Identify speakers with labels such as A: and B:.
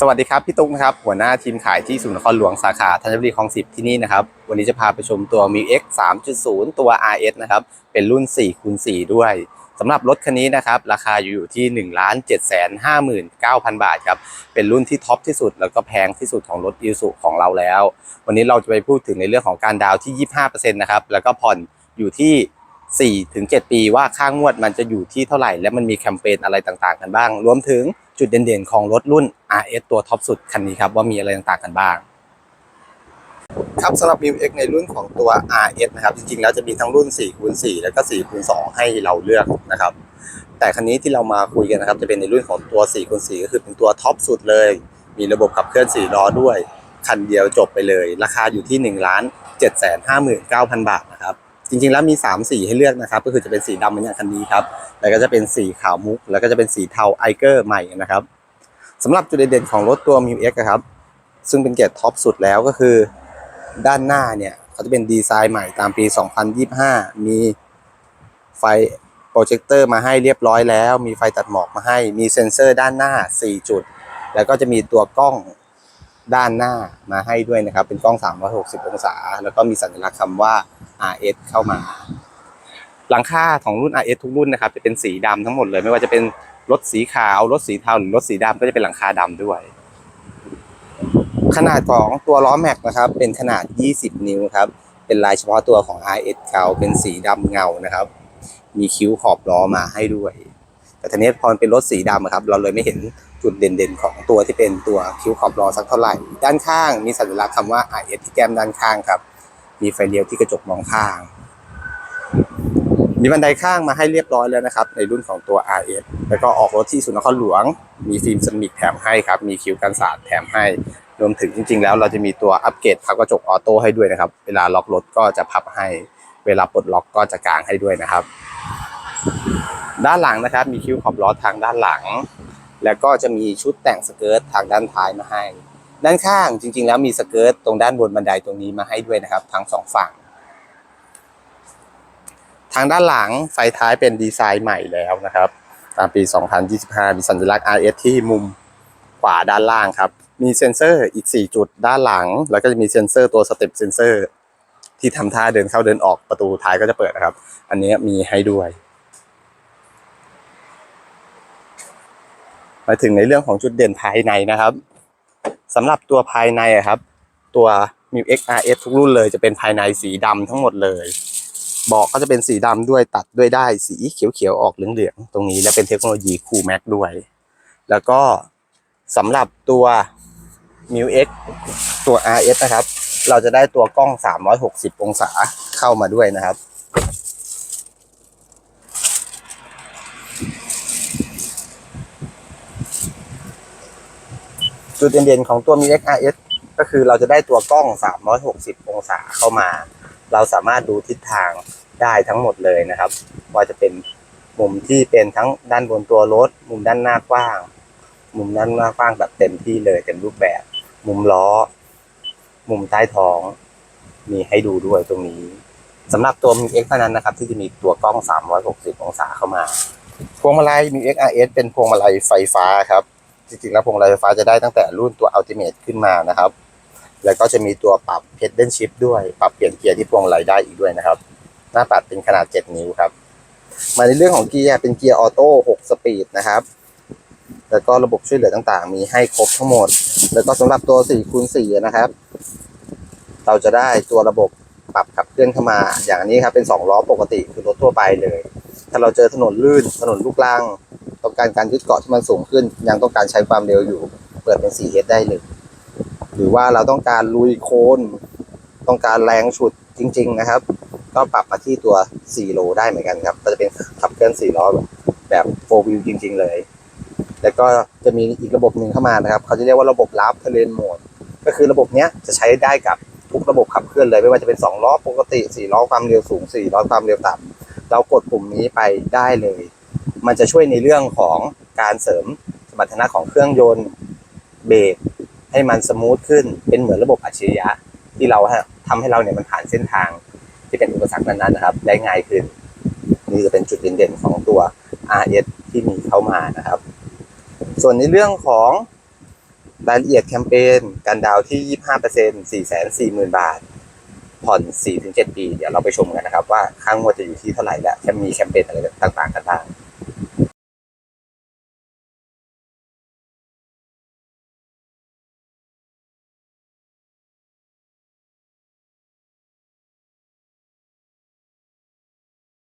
A: สวัสดีครับพี่ตุ๊กนะครับหัวหน้าทีมขายที่ศูนย์นครหลวงสาขาธัญบุรีคลองสิบที่นี่นะครับวันนี้จะพาไปชมตัว m ิ X 3.0 ตัว RS นะครับเป็นรุ่น4คูณ4ด้วยสำหรับรถคันนี้นะครับราคาอยู่ที่ 1 7 5 9 0 0 0 บาทครับเป็นรุ่นที่ท็อปที่สุด แล้วก็แพงที่สุดของรถอีซูของเราแล้ว วันนี้เราจะไปพูดถึงในเรื่องของการดาวที่ 25%นะครับแล้วก็ผ่อนอยู่ที่4ถึง7ปีว่าค่างวดมันจะอยู่ที่เท่าไหร่ และมันมีแคมเปญอะไรต่างๆ กันบ้าง รวมถึง จุดเด่นๆ ของรถรุ่น RS ตัวท็อปสุดคันนี้ครับว่ามีอะไรต่างๆกันบ้าง ครับสำหรับ m ิ X ในรุ่นของตัว RS นะครับ จริงๆ แล้วจะมีทั้งรุ่น4คูณ4แล้วก็4คูณ2ให้เราเลือกนะครับ แต่คันนี้ที่เรามาคุยกันนะครับจะเป็นในรุ่นของตัว4คูณ4ก็คือเป็นตัวท็อปสุดเลย มีระบบขับเคลื่อน4ล้อด้วย คันเดียวจบไปเลย ราคาอยู่ที่1ล้าน7 5 9 0 0 0 บาทนะครับจริงๆแล้วมี 3 สีให้เลือกนะครับ ก็คือจะเป็นสีดำเหมือนอย่างคันนี้ครับ แล้วก็จะเป็นสีขาวมุก แล้วก็จะเป็นสีเทาไอเกอร์ใหม่นะครับสำหรับจุดเด่นๆของรถตัว m ิ X อะครับ ซึ่งเป็นเกียรดท็อปสุดแล้วก็คือ ด้านหน้าเนี่ยเขาจะเป็นดีไซน์ใหม่ตามปี 2025 มีไฟโปรเจคเตอร์มาให้เรียบร้อยแล้ว มีไฟตัดหมอกมาให้ มีเซ็นเซอร์ด้านหน้า 4 จุด แล้วก็จะมีตัวกล้องด้านหน้ามาให้ด้วยนะครับ เป็นกล้อง 360 องศา แล้วก็มีสัญลักษณ์คำว่า RS เข้ามา หลังคาของรุ่น RS ทุกรุ่นนะครับจะเป็นสีดำทั้งหมดเลย ไม่ว่าจะเป็นรถสีขาวรถสีเทาหรือรถสีดำก็จะเป็นหลังคาดำด้วย ขนาดของตัวล้อแม็กนะครับเป็นขนาด 20 นิ้วครับเป็นลายเฉพาะตัวของ RS เขาเป็นสีดำเงานะครับ มีคิ้วขอบล้อมาให้ด้วย แต่ทีนี้พอเป็นรถสีดำครับ เราเลยไม่เห็นจุดเด่นๆ ของตัวที่เป็นตัวคิ้วขอบล้อสักเท่าไหร่ ด้านข้างมีสัญลักษณ์คำว่า RS ที่แก้มด้านข้างครับ มีไฟเลี้ยวที่กระจกมองข้าง มีบันไดข้างมาให้เรียบร้อยแล้วนะครับ ในรุ่นของตัว RS แล้วก็ออกรถที่สุนทรหลวง มีฟิล์มเซรามิกแถมให้ครับ มีคิวกันสาดแถมให้ รวมถึงจริง ๆ แล้วเราจะมีตัวอัปเกรดพับกระจกออโต้ให้ด้วยนะครับ เวลาล็อกรถก็จะพับให้ เวลาปลดล็อกก็จะกางให้ด้วยนะครับ ด้านหลังนะครับ มีคิวขอบล้อทางด้านหลัง แล้วก็จะมีชุดแต่งสเกิร์ตทางด้านท้ายมาให้ ด้านข้างจริง ๆ แล้วมีสเกิร์ตตรงด้านบนบันไดตรงนี้มาให้ด้วยนะครับ ทั้งสองฝั่ง ทางด้านหลังไฟท้ายเป็นดีไซน์ใหม่แล้วนะครับ ตามปี 2025 มีสัญลักษณ์ RS ที่มุมขวาด้านล่างครับ มีเซ็นเซอร์อีก 4 จุดด้านหลัง แล้วก็จะมีเซ็นเซอร์ตัวสเต็ปเซ็นเซอร์ที่ทำท่าเดินเข้าเดินออกประตูท้ายก็จะเปิดนะครับ อันนี้มีให้ด้วยมาถึงในเรื่องของจุดเด่นภายในนะครับสำหรับตัวภายในครับ ตัว m ิ X RS ทุกรุ่นเลยจะเป็นภายในสีดำทั้งหมดเลย เบาะก็จะเป็นสีดำด้วยตัดด้วยได้สีเขียวๆออกเหลืองๆตรงนี้ และเป็นเทคโนโลยีคูแม็กด้วย แล้วก็สำหรับตัว m ิ X ตัว RS นะครับ เราจะได้ตัวกล้อง 360 องศาเข้ามาด้วยนะครับ จุดเด่นๆของตัว m ิ X RS ก็คือเราจะได้ตัวกล้อง 360 องศาเข้ามา เราสามารถดูทิศทางได้ทั้งหมดเลยนะครับ ว่าจะเป็นมุมที่เป็นทั้งด้านบนตัวรถ มุมด้านหน้ากว้าง มุมด้านหน้ากว้างแบบเต็มที่เลยเต็มรูปแบบ มุมล้อ มุมใต้ท้อง มีให้ดูด้วยตรงนี้สำหรับตัว m ิ X เท่านั้นนะครับ ที่จะมีตัวกล้อง 360 องศาเข้ามา พวงมาลัย m ิ X RS เป็นพวงมาลัยไฟฟ้าครับ จริงๆแล้วพวงมาลัยไฟฟ้าจะได้ตั้งแต่รุ่นตัว Ultimate ขึ้นมานะครับ แล้วก็จะมีตัวปรับ Pedal Shift ด้วย ปรับเปลี่ยนเกียร์ที่พวงมาลัยได้อีกด้วยนะครับ หน้าปัดเป็นขนาด 7 นิ้วครับ มาในเรื่องของเกียร์เป็นเกียร์ออโต้6สปีดนะครับ แล้วก็ระบบช่วยเหลือต่างๆ มีให้ครบทั้งหมด แล้วก็สำหรับตัว4คูณ4นะครับ เราจะได้ตัวระบบปรับขับเคลื่อนเข้ามา อย่างนี้ครับเป็น 2 ล้อปกติคือรถทั่วไปเลย ถ้าเราเจอถนนลื่นถนนลูกรังต้องการการยึดเกาะที่มันสูงขึ้น ยังต้องการใช้ความเร็วอยู่ เปิดเป็น 4H ได้เลย หรือว่าเราต้องการลุยโคลนต้องการแรงฉุดจริง ๆ นะครับ ก็ปรับมาที่ตัว 4 โลได้เหมือนกันครับ ก็จะเป็นขับเคลื่อน4ล้อแบบ4 wheel จริง ๆ เลย แล้วก็จะมีอีกระบบหนึ่งเข้ามานะครับ เขาจะเรียกว่าระบบลับเทเลนโหมด ก็คือระบบเนี้ยจะใช้ได้กับทุกระบบขับเคลื่อนเลย ไม่ว่าจะเป็น 2 ล้อปกติ 4 ล้อความเร็วสูง 4 ล้อความเร็วต่ำเรากดปุ่มนี้ไปได้เลย มันจะช่วยในเรื่องของการเสริมสมรรถนะของเครื่องยนต์เบรก ให้มันสมูทขึ้นเป็นเหมือนระบบอัจฉริยะที่เราทำให้เราเนี่ยมันผ่านเส้นทางที่เป็นอุปสรรคนั้นๆนะครับ ได้ง่ายขึ้น นี่จะเป็นจุดเด่นๆของตัว RS ที่มีเข้ามานะครับ ส่วนในเรื่องของรายละเอียดแคมเปญการดาวน์ที่ 25% 440,000 บาท ผ่อน 4-7 ปี เดี๋ยวเราไปชมกันนะครับ ว่าค่างวดจะอยู่ที่เท่าไหร่และจะมีแคมเปญอะไรต่างๆกันบ้าง